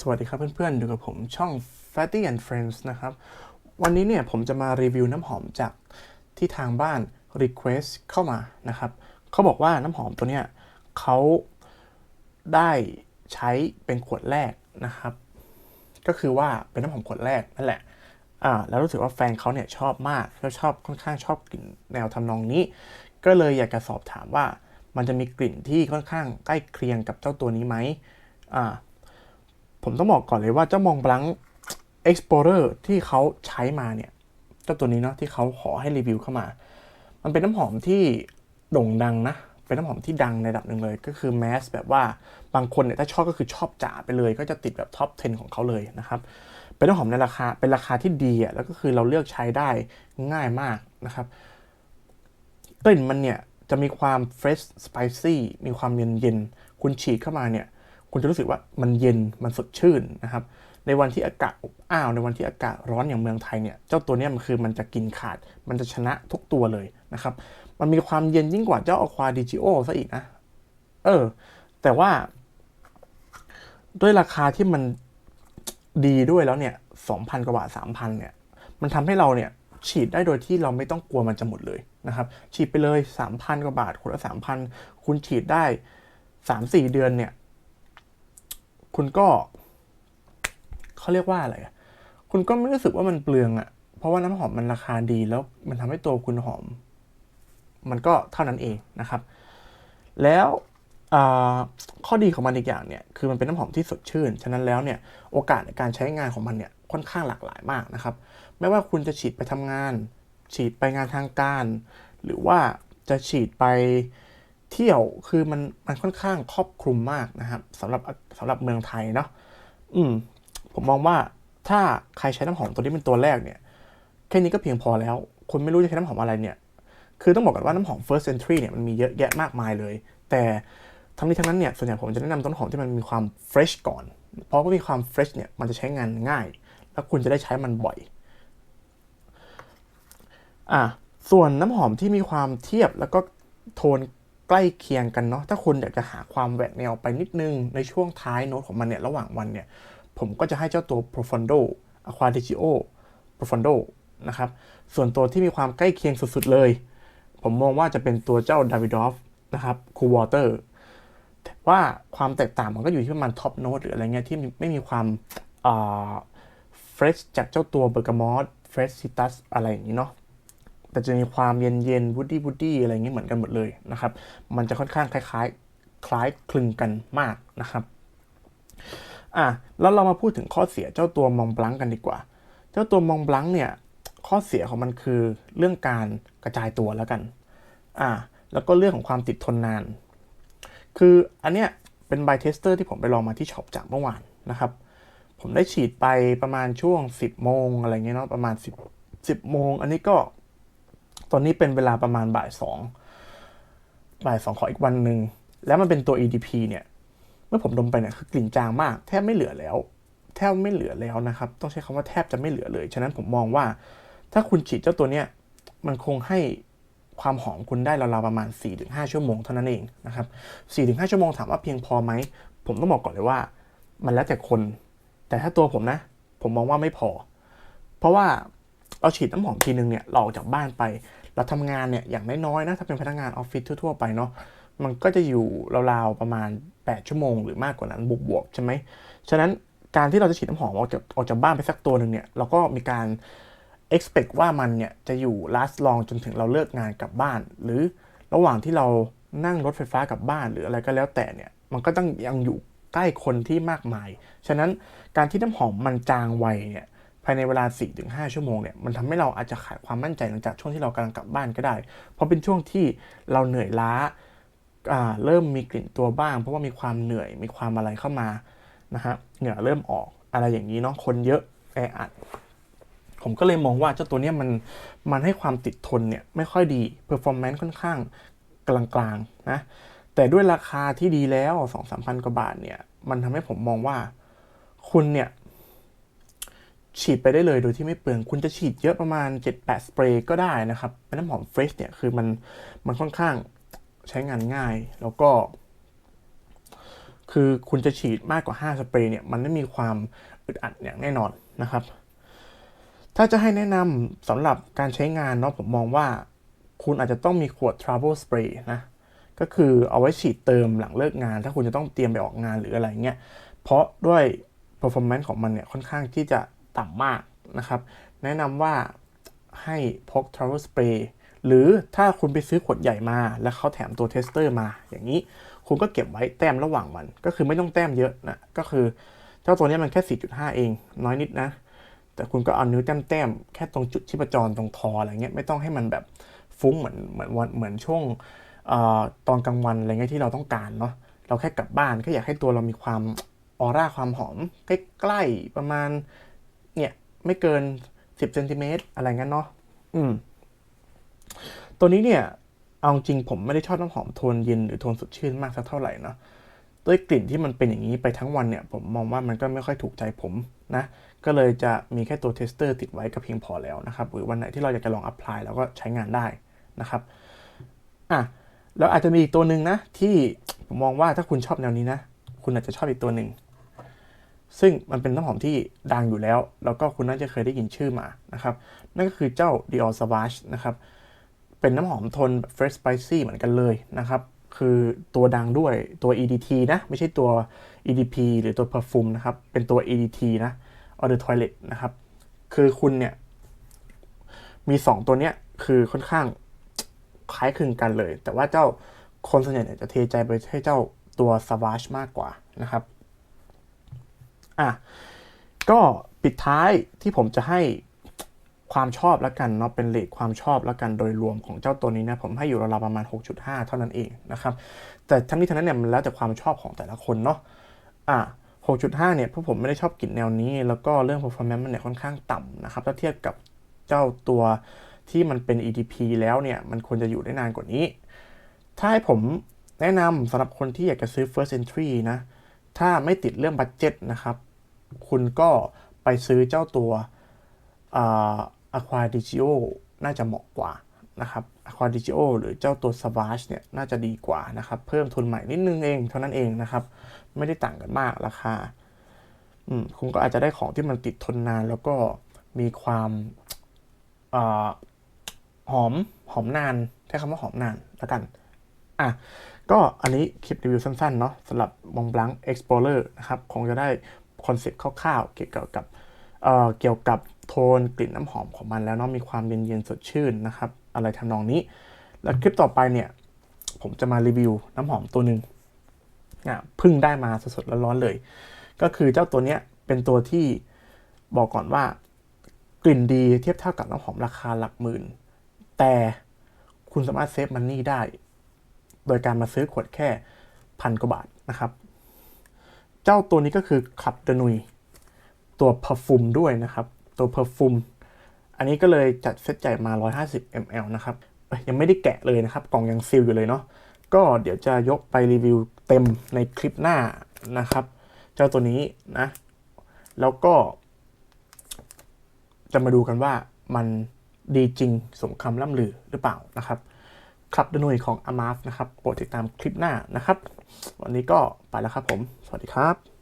สวัสดีครับเพื่อนๆ อยู่กับผมช่อง Fatty and Friends นะครับ วันนี้เนี่ยผมจะมารีวิวน้ำหอมจากที่ทางบ้าน Request เข้ามานะครับ เขาบอกว่าน้ำหอมตัวเนี้ยเขาได้ใช้เป็นขวดแรกนะครับ ก็คือว่าเป็นน้ำหอมขวดแรกนั่นแหละอ่าแล้วรู้สึกว่าแฟนเขาเนี่ยชอบมากแล้วชอบค่อนข้างชอบกลิ่นแนวทำนองนี้ ก็เลยอยากจะสอบถามว่ามันจะมีกลิ่นที่ค่อนข้างใกล้เคียงกับเจ้าตัวนี้ไหมอ่า ผมต้องบอกก่อนเลยว่าเจ้ามองบลัง Explorer ที่เขาใช้มาเนี่ยเจ้าตัวนี้เนาะที่เขาขอให้รีวิวเข้ามา มันเป็นน้ำหอมที่โด่งดังนะ เป็นน้ำหอมที่ดังในระดับหนึ่งเลย ก็คือแมสแบบว่าบางคนเนี่ยถ้าชอบก็คือชอบจ๋าไปเลย ก็จะติดแบบท็อป 10 ของเขาเลยนะครับ เป็นน้ำหอมในราคาเป็นราคาที่ดีอะแล้วก็คือเราเลือกใช้ได้ง่ายมากนะครับกลิ่นมันเนี่ยจะมีความ fresh spicy มีความเย็นเย็นคุณฉีดเข้ามาเนี่ย คุณจะรู้สึกว่ามันเย็นมันสดชื่นนะครับ ในวันที่อากาศอบอ้าวในวันที่อากาศร้อนอย่างเมืองไทยเนี่ยเจ้าตัวนี้มันคือมันจะกินขาด มันจะชนะทุกตัวเลยนะครับ มันมีความเย็นยิ่งกว่าเจ้าอควาดิจิโอซะอีกนะเออ แต่ว่า ด้วยราคาที่มันดีด้วยแล้วเนี่ยสองพันกว่าบาทสามพันเนี่ย มันทำให้เราเนี่ยฉีดได้โดยที่เราไม่ต้องกลัวมันจะหมดเลยนะครับ ฉีดไปเลย 3,000 กว่าบาทคนละ3,000 คุณฉีดได้ 3-4 เดือนเนี่ย คุณก็เขาเรียกว่าอะไรคุณก็ไม่รู้สึกว่ามันเปลืองอะเพราะว่าน้ำหอมมันราคาดีแล้วมันทำให้ตัวคุณหอม มันก็เท่านั้นเองนะครับ แล้วข้อดีของมันอีกอย่างเนี่ยคือมันเป็นน้ำหอมที่สดชื่น ฉะนั้นแล้วเนี่ยโอกาสในการใช้งานของมันเนี่ยค่อนข้างหลากหลายมากนะครับ ไม่ว่าคุณจะฉีดไปทำงาน ฉีดไปงานทางการ หรือว่าจะฉีดไป เที่ยวคือมันมันค่อนข้างครอบคลุมมากนะครับสำหรับสำหรับเมืองไทยเนาะอืม ผมมองว่าถ้าใครใช้น้ำหอมตัวนี้เป็นตัวแรกเนี่ย แค่นี้ก็เพียงพอแล้ว คุณไม่รู้จะใช้น้ำหอมอะไรเนี่ย คือต้องบอกก่อนว่าน้ำหอม first entry เนี่ยมันมีเยอะแยะมากมายเลย แต่ทั้งนี้ทั้งนั้นเนี่ยส่วนใหญ่ผมจะแนะนำต้นหอมที่มันมีความ fresh ก่อน เพราะว่ามีความ fresh เนี่ยมันจะใช้งานง่าย แล้วคุณจะได้ใช้มันบ่อย อะส่วนน้ำหอมที่มีความเทียบแล้วก็โทน ใกล้เคียงกันเนาะถ้าคุณอยากจะหาความแหวกแนวไปนิดนึงในช่วงท้ายโน้ตของมันเนี่ยระหว่างวันเนี่ยผมก็จะให้เจ้าตัว Profondo Aqua d i g i o Profondo นะครับส่วนตัวที่มีความใกล้เคียงสุดๆเลย ผมมองว่าจะเป็นตัวเจ้า Davidoff นะครับ Cool Water ว่าความแตกต่างมันก็อยู่ที่ประมาณ Top Note หรืออะไรเงี้ยที่ไม่มีความอ่า fresh จากเจ้าตัว Bergamot Fresh Citrus อะไรอย่างนี้เนาะ แต่จะมีความเย็นเย็นวูดดี้วูดดี้อะไรอย่างนี้เหมือนกันหมดเลยนะครับ มันจะค่อนข้างคล้ายๆ คล้ายคลึงกันมากนะครับอะแล้วเรามาพูดถึงข้อเสียเจ้าตัวมองบลังกันดีกว่า เจ้าตัวมองบลังเนี่ยข้อเสียของมันคือเรื่องการกระจายตัวแล้วกันอะแล้วก็เรื่องของความติดทนนาน คืออันเนี้ยเป็นไบเทสเตอร์ที่ผมไปลองมาที่ช็อปจากเมื่อวานนะครับ ผมได้ฉีดไปประมาณช่วง 10 โมงอะไรเงี้ยเนาะประมาณ 10 10โมง อันนี้ก็ ตอนนี้เป็นเวลาประมาณบ่ายสองบ่ายสองขออีกวันหนึ่ง แล้วมันเป็นตัว EDP เนี่ย เมื่อผมดมไปเนี่ยคือกลิ่นจางมาก แทบไม่เหลือแล้ว แทบไม่เหลือแล้วนะครับ ต้องใช้คำว่าแทบจะไม่เหลือเลย ฉะนั้นผมมองว่า ถ้าคุณฉีดเจ้าตัวเนี้ยมันคงให้ความหอมคุณได้ราวๆประมาณ 4-5 ชั่วโมงเท่านั้นเองนะครับ 4-5 ชั่วโมงถามว่าเพียงพอไหม ผมต้องบอกก่อนเลยว่า มันแล้วแต่คน แต่ถ้าตัวผมนะ ผมมองว่าไม่พอ เพราะว่า เราฉีดน้ำหอมทีนึงเนี่ยเราออกจากบ้านไป เราทำงานเนี่ยอย่างน้อยๆนะถ้าเป็นพนักงานออฟฟิศทั่วๆไปเนาะมันก็จะอยู่ราวๆประมาณ 8 ชั่วโมงหรือมากกว่านั้นบวกๆใช่ไหมฉะนั้นการที่เราจะฉีดน้ำหอมออกจากออกจากบ้านไปสักตัวหนึ่งเนี่ยเราก็มีการ expect ว่ามันเนี่ยจะอยู่ last long จนถึงเราเลิกงานกลับบ้าน หรือระหว่างที่เรานั่งรถไฟฟ้ากลับบ้านหรืออะไรก็แล้วแต่เนี่ยมันก็ต้องยังอยู่ใกล้คนที่มากมาย ฉะนั้นการที่น้ำหอมมันจางไวเนี่ย ภายในเวลา 4-5 ชั่วโมงเนี่ยมันทำให้เราอาจจะขาดความมั่นใจหลังจากช่วงที่เรากำลังกลับบ้านก็ได้ เพราะเป็นช่วงที่เราเหนื่อยล้าอ่าเริ่มมีกลิ่นตัวบ้าง เพราะว่ามีความเหนื่อยมีความอะไรเข้ามานะฮะเหงื่อเริ่มออกอะไรอย่างนี้เนาะคนเยอะแออัดผมก็เลยมองว่าเจ้าตัวเนี้ยมันมันให้ความติดทนเนี่ยไม่ค่อยดี performance ค่อนข้างกลางๆนะแต่ด้วยราคาที่ดีแล้วสองสามพันกว่าบาทเนี่ยมันทำให้ผมมองว่าคุณเนี่ย ฉีดไปได้เลยโดยที่ไม่เปลือง คุณจะฉีดเยอะประมาณ 7-8 สเปรย์ก็ได้นะครับนน้ำหอมเฟรชเนี่ยคือมันมันค่อนข้างใช้งานง่าย แล้วก็ คือคุณจะฉีดมากกว่า 5 สเปรย์เนี่ยมันไม่มีความอึดอัดอย่างแน่นอนนะครับ ถ้าจะให้แนะนำสำหรับการใช้งานเนาะผมมองว่า คุณอาจจะต้องมีขวด Travel Spray นะก็คือเอาไว้ฉีดเติมหลังเลิกงาน ถ้าคุณจะต้องเตรียมไปออกงานหรืออะไรเงี้ยเพราะด้วย performance ของมันเนี่ยค่อนข้างที่จะ ต่ำมากนะครับ แนะนำว่าให้พก travel spray หรือถ้าคุณไปซื้อขวดใหญ่มา แล้วเขาแถมตัวเทสเตอร์มา อย่างนี้คุณก็เก็บไว้แต้มระหว่างมัน ก็คือไม่ต้องแต้มเยอะนะก็คือเจ้าตัวนี้มันแค่ 4.5 เอง น้อยนิดนะ แต่คุณก็เอานิ้วแต้มแต้มๆแค่ตรงจุดชีพจรตรงคออะไรเงี้ยไม่ต้องให้มันแบบฟุ้งเหมือนเหมือนวันเหมือนช่วงเอ่อตอนกลางวันอะไรเงี้ยที่เราต้องการเนาะเราแค่กลับบ้านก็อยากให้ตัวเรามีความออร่าความหอมใกล้ๆประมาณ เนี่ย ไม่เกิน 10เซนติเมตรอะไรงั้นเนาะอืม ตัวนี้เนี่ย เอาจริงผมไม่ได้ชอบน้ำหอมโทนเย็นหรือโทนสดชื่นมากสักเท่าไหร่เนาะด้วยกลิ่นที่มันเป็นอย่างนี้ไปทั้งวันเนี่ย ผมมองว่ามันก็ไม่ค่อยถูกใจผมนะ ก็เลยจะมีแค่ตัวเทสเตอร์ติดไว้ก็เพียงพอแล้วนะครับหรือวันไหนที่เราอยากจะลองอัพพลายเราก็ใช้งานได้นะครับอะแล้วอาจจะมีอีกตัวหนึ่งนะ ที่ผมมองว่าถ้าคุณชอบแนวนี้นะ คุณอาจจะชอบอีกตัวหนึ่ง ซึ่งมันเป็นน้ำหอมที่ดังอยู่แล้ว แล้วก็คุณน่าจะเคยได้ยินชื่อมานะครับ นั่นก็คือเจ้า Dior Sauvage นะครับ เป็นน้ำหอมโทนแบบ fresh spicy เหมือนกันเลยนะครับ คือตัวดังด้วยตัว EDT นะ ไม่ใช่ตัว EDP หรือตัว perfume นะครับ เป็นตัว EDT นะ Eau de Toilet นะครับ คือคุณเนี่ย มี 2 ตัวเนี้ยคือค่อนข้างคล้ายคลึงกันเลย แต่ว่าเจ้าคนส่วนใหญ่เนี่ยจะเทใจไปให้เจ้าตัว Savage มากกว่านะครับ อะก็ปิดท้ายที่ผมจะให้ความชอบแล้วกันเนาะเป็นเลทความชอบแล้วกันโดยรวมของเจ้าตัวนี้นะผมให้อยู่ราวๆประมาณ 6.5 เท่านั้นเองนะครับ แต่ทั้งนี้ทั้งนั้นเนี่ยมันแล้วแต่ความชอบของแต่ละคนเนาะอะ6.5 เนี่ยเพราะผมไม่ได้ชอบกลิ่นแนวนี้ แล้วก็เรื่อง performance มันเนี่ยค่อนข้างต่ำนะครับถ้าเทียบกับเจ้าตัวที่มันเป็น EDP แล้วเนี่ยมันควรจะอยู่ได้นานกว่านี้ ถ้าให้ผมแนะนำสำหรับคนที่อยากจะซื้อ first entry นะถ้าไม่ติดเรื่องบัตเจ็ตนะครับ คุณก็ไปซื้อเจ้าตัวอ่า Aqua d i g i o น่าจะเหมาะกว่านะครับ Aqua d i g i o หรือเจ้าตัว Savage เนี่ยน่าจะดีกว่านะครับ เพิ่มทุนใหม่นิดนึงเองเท่านั้นเองนะครับ ไม่ได้ต่างกันมากราคาอืมคุณก็อาจจะได้ของที่มันติดทนนาน แล้วก็มีความอหอมหอมนานใช้คำว่าหอมนานแล้วกันอะก็อันนี้คลิปรีวิวสั้นๆเนาะสำหรับ Mont Blanc Explorer นะครับ คงจะได้ คอนเซ็ปต์คร่าวๆเกี่ยวกับเเกี่ยวกับโทนกลิ่นน้ำหอมของมันแล้วเนาะมีความเย็นๆสดชื่นนะครับ อะไรทำนองนี้ แล้วคลิปต่อไปเนี่ย ผมจะมารีวิวน้ำหอมตัวหนึ่งอะเพิ่งได้มาสดๆร้อนๆเลย ก็คือเจ้าตัวเนี้ยเป็นตัวที่บอกก่อนว่ากลิ่นดีเทียบเท่ากับน้ำหอมราคาหลักหมื่น แต่คุณสามารถเซฟมันนี่ได้ โดยการมาซื้อขวดแค่พันกว่าบาทนะครับ เจ้าตัวนี้ก็คือคลับดนุย ตัวเพอร์ฟูมด้วยนะครับ ตัวเพอร์ฟูมอันนี้ก็เลยจัดเซตใหญ่มา 150 ml นะครับยยังไม่ได้แกะเลยนะครับ กล่องยังซีลอยู่เลยเนาะก็เดี๋ยวจะยกไปรีวิวเต็มในคลิปหน้านะครับ เจ้าตัวนี้นะ แล้วก็ จะมาดูกันว่ามันดีจริงสมคำล่ำลือหรือเปล่านะครับ คลับดนุยของอามาฟนะครับ โปรดติดตามคลิปหน้านะครับ วันนี้ก็ไปแล้วครับผม สวัสดีครับ